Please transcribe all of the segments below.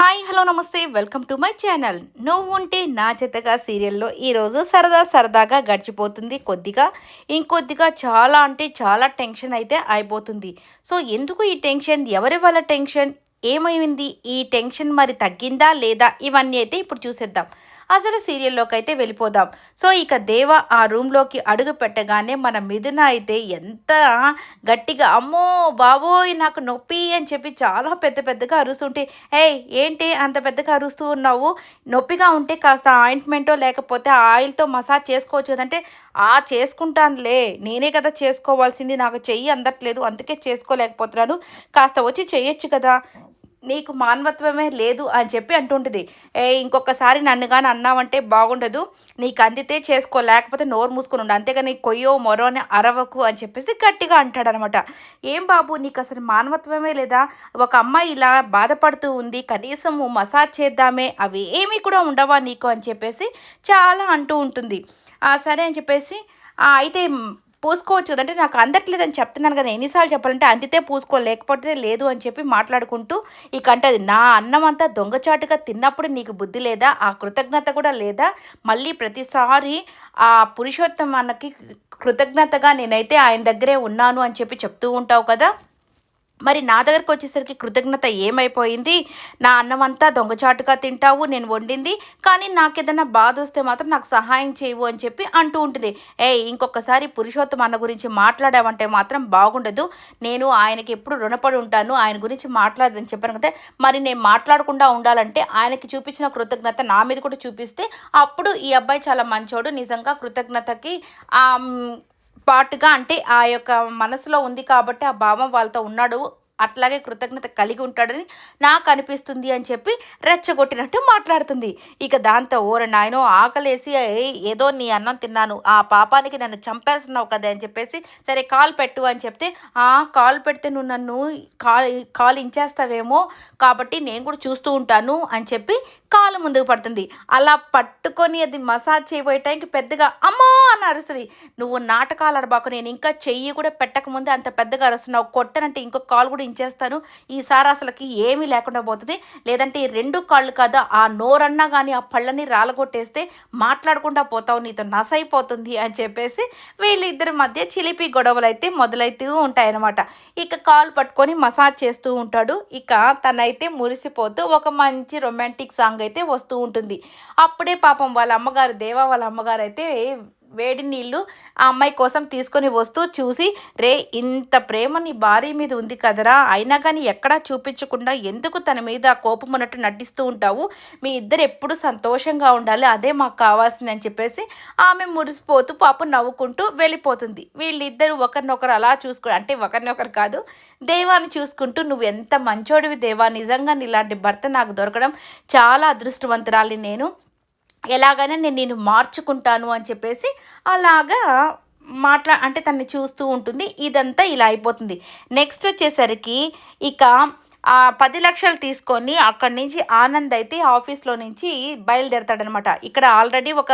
Hi hello నమస్తే. Welcome to my channel. నువ్వు ఉంటే నా చేతగా సీరియల్లో ఈరోజు సరదా సరదాగా గడిచిపోతుంది. కొద్దిగా ఇంకొద్దిగా చాలా అంటే చాలా టెన్షన్ అయితే అయిపోతుంది. సో ఎందుకు ఈ టెన్షన్? ఎవరి వల్ల టెన్షన్? ఏమైంది? ఈ టెన్షన్ మరి తగ్గిందా లేదా? ఇవన్నీ అయితే ఇప్పుడు చూసేద్దాం. అసలు సీరియల్లోకి అయితే వెళ్ళిపోదాం. సో ఇక దేవ ఆ రూమ్లోకి అడుగు పెట్టగానే మన మిథున అయితే ఎంత గట్టిగా అమ్మో బాబోయ్ నాకు నొప్పి అని చెప్పి చాలా పెద్ద పెద్దగా అరుస్తుంటే ఏయ్ ఏంటి అంత పెద్దగా అరుస్తూ ఉన్నావు? నొప్పిగా ఉంటే కాస్త ఆయింట్మెంటో లేకపోతే ఆయిల్తో మసాజ్ చేసుకోవచ్చు కదంటే ఆ చేసుకుంటానులే నేనే కదా చేసుకోవాల్సింది నాకు చెయ్యి అందట్లేదు అందుకే చేసుకోలేకపోతున్నాను కాస్త వచ్చి చేయొచ్చు కదా నీకు మానవత్వమే లేదు అని చెప్పి అంటుంటుంది. ఏ ఇంకొకసారి నన్ను కానీ అన్నావంటే బాగుండదు. నీకు అందితే చేసుకో లేకపోతే నోరు మూసుకొని ఉండు. అంతేగాని కొయ్యో మొరో అని అరవకు అని చెప్పేసి గట్టిగా అంటాడనమాట. ఏం బాబు నీకు అసలు మానవత్వమే లేదా? ఒక అమ్మాయి ఇలా బాధపడుతూ ఉంది కనీసం మసాజ్ చేద్దామే అవి ఏమీ కూడా ఉండవా నీకు అని చెప్పేసి చాలా అంటూ ఉంటుంది. సరే అని చెప్పేసి అయితే పూసుకోవచ్చు. కదంటే నాకు అందట్లేదని చెప్తున్నాను కదా ఎన్నిసార్లు చెప్పాలంటే అందితే పూసుకో లేకపోతే లేదు అని చెప్పి మాట్లాడుకుంటూ ఇక అంటది నా అన్నం అంతా దొంగచాటుగా తిన్నప్పుడు నీకు బుద్ధి లేదా? ఆ కృతజ్ఞత కూడా లేదా? మళ్ళీ ప్రతిసారి ఆ పురుషోత్తమానికి కృతజ్ఞతగా నేనైతే ఆయన దగ్గరే ఉన్నాను అని చెప్పి చెప్తూ ఉంటావు కదా? మరి నా దగ్గరకు వచ్చేసరికి కృతజ్ఞత ఏమైపోయింది? నా అన్నం అంతా దొంగచాటుగా తింటావు నేను వండింది కానీ నాకు ఏదైనా బాధ వస్తే మాత్రం నాకు సహాయం చేయవు అని చెప్పి అంటూ ఉంటుంది. ఏ ఇంకొకసారి పురుషోత్తం అన్న గురించి మాట్లాడావంటే మాత్రం బాగుండదు. నేను ఆయనకి ఎప్పుడు రుణపడి ఉంటాను ఆయన గురించి మాట్లాడదని చెప్పాను కదా మరి నేను మాట్లాడకుండా ఉండాలంటే ఆయనకి చూపించిన కృతజ్ఞత నా మీద కూడా చూపిస్తే అప్పుడు ఈ అబ్బాయి చాలా మంచోడు. నిజంగా కృతజ్ఞతకి పాటుగా అంటే ఆ యొక్క మనసులో ఉంది కాబట్టి ఆ భావం వాళ్ళతో ఉన్నాడు అట్లాగే కృతజ్ఞత కలిగి ఉంటాడని నాకు అనిపిస్తుంది అని చెప్పి రెచ్చగొట్టినట్టు మాట్లాడుతుంది. ఇక దాంతో ఓర నాయనో ఆకలేసి ఏదో నీ అన్నం తిన్నాను ఆ పాపానికి నన్ను చంపేస్తున్నావు కదా అని చెప్పేసి సరే కాల్ పెట్టు అని చెప్తే ఆ కాల్ పెడితే నువ్వు నన్ను కాల్ కాల్ ఇంచేస్తావేమో కాబట్టి నేను కూడా చూస్తూ ఉంటాను అని చెప్పి కాలు ముందుకు పడుతుంది. అలా పట్టుకొని అది మసాజ్ చేయబోయే టైంకి పెద్దగా అమ్మా అని అరుస్తుంది. నువ్వు నాటకాలు అరబాకు నేను ఇంకా చెయ్యి కూడా పెట్టకముందే అంత పెద్దగా అరుస్తున్నావు. కొట్టనంటే ఇంకో కాలు కూడా ఇంచేస్తాను. ఈసారి అసలుకి ఏమీ లేకుండా పోతుంది. లేదంటే ఈ రెండు కాళ్ళు కాదు ఆ నోరన్నా కానీ ఆ పళ్ళని రాలగొట్టేస్తే మాట్లాడకుండా పోతావు నీతో నసైపోతుంది అని చెప్పేసి వీళ్ళిద్దరి మధ్య చిలిపి గొడవలు అయితే మొదలైతూ ఉంటాయన్నమాట. ఇక కాలు పట్టుకొని మసాజ్ చేస్తూ ఉంటాడు. ఇక తనైతే మురిసిపోతూ ఒక మంచి రొమాంటిక్ సాంగ్ అయితే వస్తూ ఉంటుంది. అప్పుడే పాపం వాళ్ళ అమ్మగారు దేవా వాళ్ళ అమ్మగారు అయితే వేడి నీళ్ళు ఆ అమ్మాయి కోసం తీసుకొని వస్తూ చూసి రే ఇంత ప్రేమ నీ భార్య మీద ఉంది కదరా. అయినా కానీ ఎక్కడా చూపించకుండా ఎందుకు తన మీద కోపం ఉన్నట్టు నటిస్తూ ఉంటావు? మీ ఇద్దరు ఎప్పుడు సంతోషంగా ఉండాలి. అదే మాకు కావాల్సింది అని చెప్పేసి ఆమె మురిసిపోతూ పాపం నవ్వుకుంటూ వెళ్ళిపోతుంది. వీళ్ళిద్దరూ ఒకరినొకరు అలా చూసుకో అంటే ఒకరినొకరు కాదు దేవాన్ని చూసుకుంటూ నువ్వు ఎంత మంచోడివి దేవా. నిజంగా నీలాంటి భర్త నాకు దొరకడం చాలా అదృష్టవంతురాలి నేను. ఎలాగైనా నేను నేను మార్చుకుంటాను అని చెప్పేసి అలాగా మాట్లా అంటే తన్ని చూస్తూ ఉంటుంది. ఇదంతా ఇలా అయిపోతుంది. నెక్స్ట్ వచ్చేసరికి ఇక పది లక్షలు తీసుకొని అక్కడి నుంచి ఆనంద్ అయితే ఆఫీస్లో నుంచి బయలుదేరతాడనమాట. ఇక్కడ ఆల్రెడీ ఒక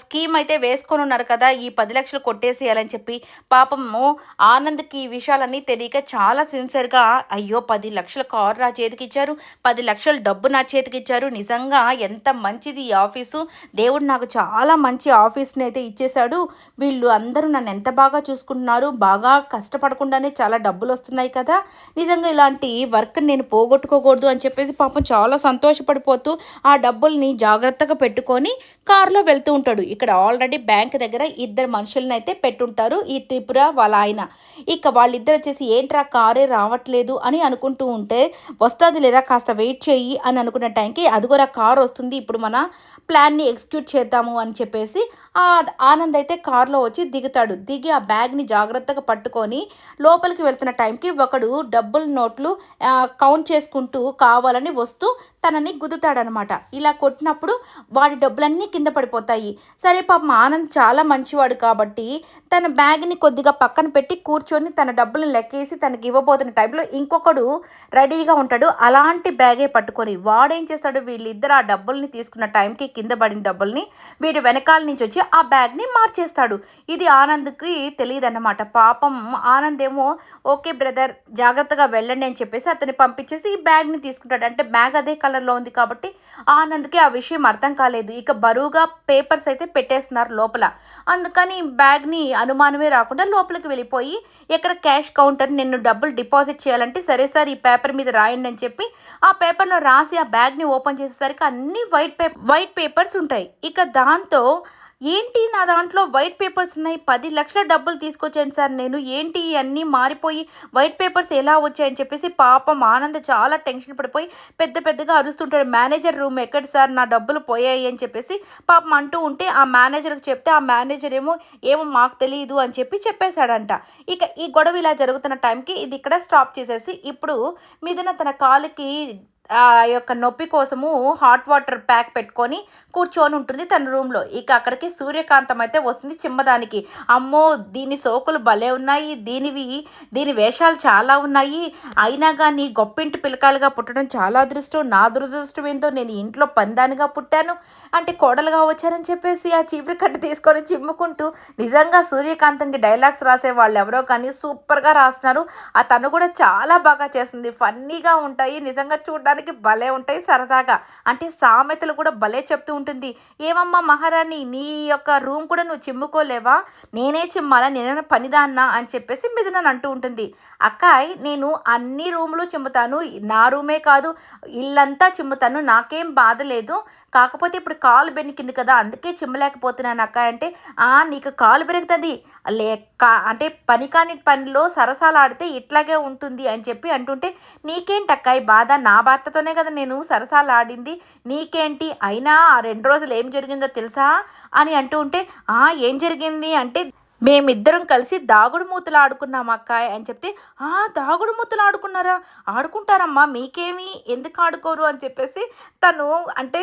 స్కీమ్ అయితే వేసుకొని ఉన్నారు కదా ఈ పది లక్షలు కొట్టేసేయాలని చెప్పి. పాపము ఆనంద్కి ఈ విషయాలన్నీ తెలియక చాలా సిన్సియర్గా అయ్యో పది లక్షల కారు నా చేతికి ఇచ్చారు పది లక్షల డబ్బు నా చేతికి ఇచ్చారు నిజంగా ఎంత మంచిది ఈ ఆఫీసు. దేవుడు నాకు చాలా మంచి ఆఫీస్ని అయితే ఇచ్చేశాడు. వీళ్ళు అందరూ నన్ను ఎంత బాగా చూసుకుంటున్నారు బాగా కష్టపడకుండానే చాలా డబ్బులు వస్తున్నాయి కదా. నిజంగా ఇలాంటి వర్క్ నేను పోగొట్టుకోకూడదు అని చెప్పేసి పాపం చాలా సంతోషపడిపోతూ ఆ డబ్బుల్ని జాగ్రత్తగా పెట్టుకొని కారులో వెళ్తూ ఉంటాడు. ఇక్కడ ఆల్రెడీ బ్యాంక్ దగ్గర ఇద్దరు మనుషులను అయితే పెట్టుంటారు. ఈ త్రిపుర వాళ్ళ ఆయన. ఇక వాళ్ళిద్దరు వచ్చేసి ఏంట్రా కారే రావట్లేదు అని అనుకుంటూ ఉంటే వస్తుంది లేదా కాస్త వెయిట్ చేయి అని అనుకున్న టైంకి అదిగోరా కార్ వస్తుంది ఇప్పుడు మన ప్లాన్ని ఎగ్జిక్యూట్ చేద్దాము అని చెప్పేసి ఆ ఆనంద్ అయితే కారులో వచ్చి దిగుతాడు. దిగి ఆ బ్యాగ్ని జాగ్రత్తగా పట్టుకొని లోపలికి వెళ్తున్న టైంకి ఒకడు డబ్బుల నోట్లు కౌంట్ చేసుకుంటూ కావాలని వస్తూ తనని గుద్దుతాడనమాట. ఇలా కొట్టినప్పుడు వాడి డబ్బులన్నీ కింద పడిపోతాయి. సరే పాపం ఆనంద్ చాలా మంచివాడు కాబట్టి తన బ్యాగ్ని కొద్దిగా పక్కన పెట్టి కూర్చొని తన డబ్బులను లెక్కేసి తనకి ఇవ్వబోతున్న టైంలో ఇంకొకడు రెడీగా ఉంటాడు. అలాంటి బ్యాగే పట్టుకొని వాడేం చేస్తాడు? వీళ్ళిద్దరు ఆ డబ్బుల్ని తీసుకున్న టైంకి కింద పడిన డబ్బుల్ని వీడి వెనకాల నుంచి వచ్చి ఆ బ్యాగ్ని మార్చేస్తాడు. ఇది ఆనంద్కి తెలియదు అన్నమాట పాపం ఆనంద్ ఏమో ఓకే బ్రదర్ జాగ్రత్తగా వెళ్ళండి అని చెప్పేసి చెప్పేసి అతన్ని పంపించేసి ఈ బ్యాగ్ని తీసుకుంటాడు. అంటే బ్యాగ్ అదే కలర్లో ఉంది కాబట్టి ఆనంద్కి ఆ విషయం అర్థం కాలేదు. ఇక బరువుగా పేపర్స్ అయితే పెట్టేస్తున్నారు లోపల. అందుకని బ్యాగ్ని అనుమానమే రాకుండా లోపలికి వెళ్ళిపోయి ఎక్కడ క్యాష్ కౌంటర్ నిన్ను డబ్బులు డిపాజిట్ చేయాలంటే సరే సార్ ఈ పేపర్ మీద రాయండి అని చెప్పి ఆ పేపర్లో రాసి ఆ బ్యాగ్ని ఓపెన్ చేసేసరికి అన్ని వైట్ పేపర్ వైట్ పేపర్స్ ఉంటాయి. ఇక దాంతో ఏంటి నా దాంట్లో వైట్ పేపర్స్ ఉన్నాయి? పది లక్షల డబ్బులు తీసుకొచ్చాను సార్ నేను. ఏంటి అన్నీ మారిపోయి వైట్ పేపర్స్ ఎలా వచ్చాయని చెప్పేసి పాపం ఆనంద్ చాలా టెన్షన్ పడిపోయి పెద్ద పెద్దగా అరుస్తుంటాడు. మేనేజర్ రూమ్ ఎక్కడ సార్? నా డబ్బులు పోయాయి అని చెప్పేసి పాపం అంటూ ఉంటే ఆ మేనేజర్కి చెప్తే ఆ మేనేజర్ ఏమో ఏమో మాకు తెలియదు అని చెప్పి చెప్పేశాడంట. ఇక ఈ గొడవ ఇలా జరుగుతున్న టైంకి ఇది ఇక్కడ స్టాప్ చేసేసి ఇప్పుడు మీదన తన కాలుకి ఆ యొక్క నొప్పి కోసము హాట్ వాటర్ ప్యాక్ పెట్టుకొని కూర్చొని ఉంటుంది తన రూమ్లో. ఇక అక్కడికి సూర్యకాంతం అయితే వస్తుంది చిమ్మదానికి అమ్మో దీని సోకులు భలే ఉన్నాయి. దీనివి దీని వేషాలు చాలా ఉన్నాయి. అయినా కానీ గొప్పింటి పిలకాలుగా పుట్టడం చాలా అదృష్టం. నా దురదృష్టం ఏంటో నేను ఇంట్లో పందానిగా పుట్టాను. అంటే కోడలుగా వచ్చారని చెప్పేసి ఆ చీపురు కట్టు తీసుకొని చిమ్ముకుంటూ నిజంగా సూర్యకాంతంకి డైలాగ్స్ రాసే వాళ్ళు ఎవరో కానీ సూపర్గా రాస్తున్నారు. ఆ తను కూడా చాలా బాగా చేస్తుంది. ఫన్నీగా ఉంటాయి. నిజంగా చూడడానికి భలే ఉంటాయి సరదాగా. అంటే సామెతలు కూడా భలే చెప్తూ ఉంటుంది. ఏమమ్మా మహారాణి నీ యొక్క రూమ్ కూడా నువ్వు చిమ్ముకోలేవా? నేనే చిమ్మాలా? నేనే పనిదాన్నా? అని చెప్పేసి మీద అంటూ ఉంటుంది. అక్కాయ్ నేను అన్ని రూములు చిమ్ముతాను. నా రూమే కాదు ఇల్లంతా చిమ్ముతాను. నాకేం బాధ లేదు. కాకపోతే ఇప్పుడు కాలు బెనికింది కదా అందుకే చిమ్మలేకపోతున్నాను అక్క అంటే ఆ నీకు కాలు బెరుగుతుంది లేక అంటే పని కాని పనిలో సరసాలు ఆడితే ఇట్లాగే ఉంటుంది అని చెప్పి అంటుంటే నీకేంటక్క ఈ బాధ? నా భర్తతోనే కదా నేను సరసాలు ఆడింది నీకేంటి? అయినా ఆ రెండు రోజులు ఏం జరిగిందో తెలుసా? అని అంటూ ఉంటే ఆ ఏం జరిగింది అంటే మేమిద్దరం కలిసి దాగుడు మూతలు ఆడుకున్నాం అక్కాయ్ అని చెప్తే ఆ దాగుడు మూతలు ఆడుకున్నారా? ఆడుకుంటారమ్మా మీకేమి ఎందుకు ఆడుకోరు? అని చెప్పేసి తను అంటే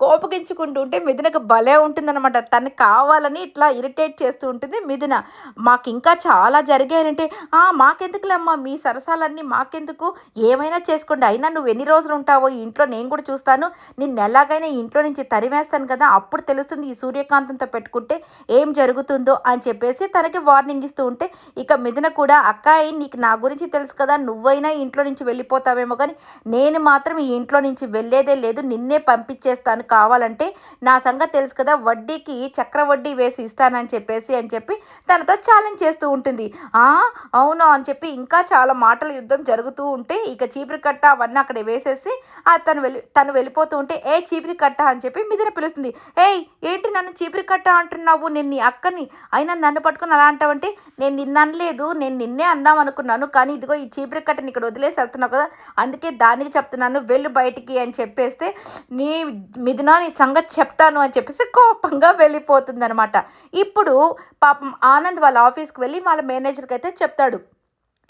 కోపగించుకుంటూ ఉంటే మిథునకు భలే ఉంటుందన్నమాట. తను కావాలని ఇట్లా ఇరిటేట్ చేస్తూ ఉంటుంది మిథున. మాకు ఇంకా చాలా జరిగాయంటే ఆ మాకెందుకులేమ్మా మీ సరసాలన్నీ మాకెందుకు? ఏమైనా చేసుకోండి. అయినా నువ్వు ఎన్ని రోజులు ఉంటావో ఇంట్లో నేను కూడా చూస్తాను. నిన్ను ఎలాగైనా ఇంట్లో నుంచి తరివేస్తాను కదా. అప్పుడు తెలుస్తుంది ఈ సూర్యకాంతంతో పెట్టుకుంటే ఏం జరుగుతుందో అని చెప్పి చెప్పేసి తనకి వార్నింగ్ ఇస్తూ ఉంటే ఇక మిథున కూడా అక్కాయి నీకు నా గురించి తెలుసు కదా నువ్వైనా ఇంట్లో నుంచి వెళ్ళిపోతావేమో కానీ నేను మాత్రం ఈ ఇంట్లో నుంచి వెళ్ళేదే లేదు నిన్నే పంపించేస్తాను కావాలంటే నా సంగతి తెలుసు కదా వడ్డీకి చక్ర వడ్డీ వేసి ఇస్తానని చెప్పేసి అని చెప్పి తనతో ఛాలెంజ్ చేస్తూ ఉంటుంది. ఆ అవును? అని చెప్పి ఇంకా చాలా మాటల యుద్ధం జరుగుతూ ఉంటే ఇక చీపురు కట్ట అవన్నీ అక్కడ వేసేసి ఆ తను వెళ్ళి తను వెళ్ళిపోతూ ఉంటే ఏ చీపురు కట్ట? అని చెప్పి మిదిన పిలుస్తుంది. ఏయ్ ఏంటి నన్ను చీపురు కట్ట అంటున్నావు? నేను నీ అక్కని అయినా నన్ను పట్టుకుని అలా అంటావంటే నేను నిన్న అనలేదు నేను నిన్నే అందాం అనుకున్నాను కానీ ఇదిగో ఈ చీపురు కట్టని ఇక్కడ వదిలేసి వెళ్తున్నావు కదా అందుకే దానికి చెప్తున్నాను వెళ్ళు బయటికి అని చెప్పేస్తే నీ మిథున నీ సంగతి చెప్తాను అని చెప్పేసి కోపంగా వెళ్ళిపోతుంది అనమాట ఇప్పుడు పాపం ఆనంద్ వాళ్ళ ఆఫీస్కి వెళ్ళి వాళ్ళ మేనేజర్కి అయితే చెప్తాడు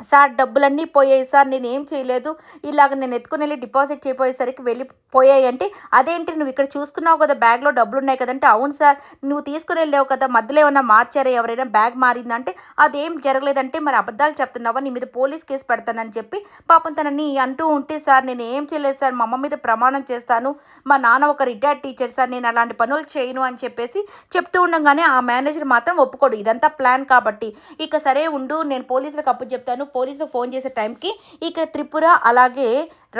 సార్ డబ్బులన్నీ పోయాయి సార్ నేను ఏం చేయలేదు. ఇలాగ నేను ఎత్తుకుని వెళ్ళి డిపాజిట్ చేయబోయేసరికి వెళ్ళి పోయాయి అంటే అదేంటి నువ్వు ఇక్కడ చూసుకున్నావు కదా బ్యాగ్లో డబ్బులు ఉన్నాయి కదంటే అవును సార్. నువ్వు తీసుకుని వెళ్ళావు కదా మధ్యలో ఏమైనా మార్చారా ఎవరైనా బ్యాగ్ మారిందంటే అదేం జరగలేదంటే మరి అబద్ధాలు చెప్తున్నావా నీ మీద పోలీస్ కేసు పెడతానని చెప్పి పాపం తనని అంటూ ఉంటే సార్ నేను ఏం చేయలేదు సార్ మా అమ్మ మీద ప్రమాణం చేస్తాను మా నాన్న ఒక రిటైర్డ్ టీచర్ సార్ నేను అలాంటి పనులు చేయను అని చెప్పేసి చెప్తూ ఉండగానే ఆ మేనేజర్ మాత్రం ఒప్పుకోడు. ఇదంతా ప్లాన్ కాబట్టి ఇక సరే ఉండు నేను పోలీసులకు అప్పు చెప్తాను పోలీసులు ఫోన్ చేసే టైంకి ఇక త్రిపుర అలాగే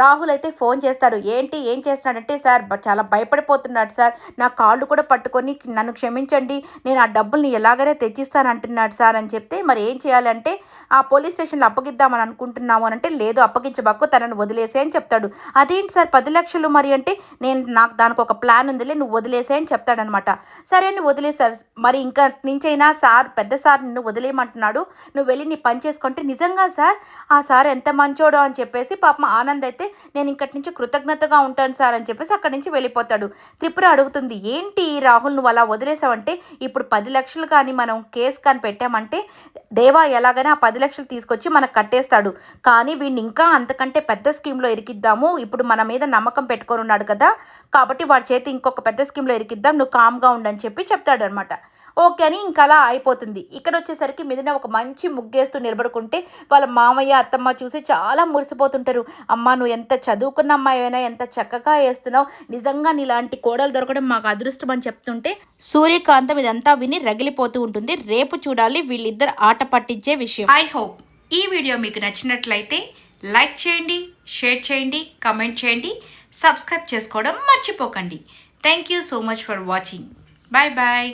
రాహుల్ అయితే ఫోన్ చేస్తారు ఏంటి? ఏం చేస్తున్నాడంటే సార్ చాలా భయపడిపోతున్నాడు సార్. నా కాళ్ళు కూడా పట్టుకొని నన్ను క్షమించండి. నేను ఆ డబ్బుల్ని ఎలాగైనా తెచ్చిస్తాను అంటున్నాడు సార్ అని చెప్తే మరి ఏం చేయాలంటే ఆ పోలీస్ స్టేషన్లో అప్పగిద్దామని అనుకుంటున్నాము అని అంటే లేదు అప్పగించబాకు తనను వదిలేసే అని చెప్తాడు. అదేంటి సార్? పది లక్షలు మరి? అంటే నేను నాకు దానికి ఒక ప్లాన్ ఉందిలే నువ్వు వదిలేసే అని చెప్తాడనమాట. సరే అని వదిలేసారు మరి ఇంకా నుంచైనా సార్ పెద్ద సార్ నిన్ను వదిలేయమంటున్నాడు. నువ్వు వెళ్ళి నీ పని చేసుకుంటే నిజంగా సార్ ఆ సార్ ఎంత మంచోడో అని చెప్పేసి పాపం ఆనంద్ అయితే నేను ఇంకటి నుంచి కృతజ్ఞతగా ఉంటాను సార్ అని చెప్పేసి అక్కడి నుంచి వెళ్ళిపోతాడు. త్రిపుర అడుగుతుంది ఏంటి రాహుల్ నువ్వు అలా వదిలేసావంటే? ఇప్పుడు పది లక్షలు కానీ మనం కేసు కానీ పెట్టామంటే దేవా ఎలాగైనా ఆ పది లక్షలు తీసుకొచ్చి మనకు కట్టేస్తాడు. కానీ వీడిని ఇంకా అంతకంటే పెద్ద స్కీమ్లో ఇరికిద్దాము. ఇప్పుడు మన మీద నమ్మకం పెట్టుకొని ఉన్నాడు కదా. కాబట్టి వాడి చేతి ఇంకొక పెద్ద స్కీమ్లో ఇరికిద్దాం. నువ్వు కామ్గా ఉండని చెప్పి చెప్తాడు అనమాట ఓకే అని ఇంకా అలా అయిపోతుంది. ఇక్కడ వచ్చేసరికి మిదిన ఒక మంచి ముగ్గేస్తూ నిలబడుకుంటే వాళ్ళ మామయ్య అత్తమ్మ చూసి చాలా మురిసిపోతుంటారు. అమ్మ నువ్వు ఎంత చదువుకున్న అమ్మాయినా ఎంత చక్కగా వేస్తున్నావు నిజంగా నీలాంటి కోడలు దొరకడం మాకు అదృష్టం అని చెప్తుంటే సూర్యకాంతం ఇదంతా విని రగిలిపోతూ ఉంటుంది. రేపు చూడాలి వీళ్ళిద్దరు ఆట పట్టించే విషయం. ఐ హోప్ ఈ వీడియో మీకు నచ్చినట్లయితే లైక్ చేయండి షేర్ చేయండి కమెంట్ చేయండి సబ్స్క్రైబ్ చేసుకోవడం మర్చిపోకండి. Thank you so much for watching bye bye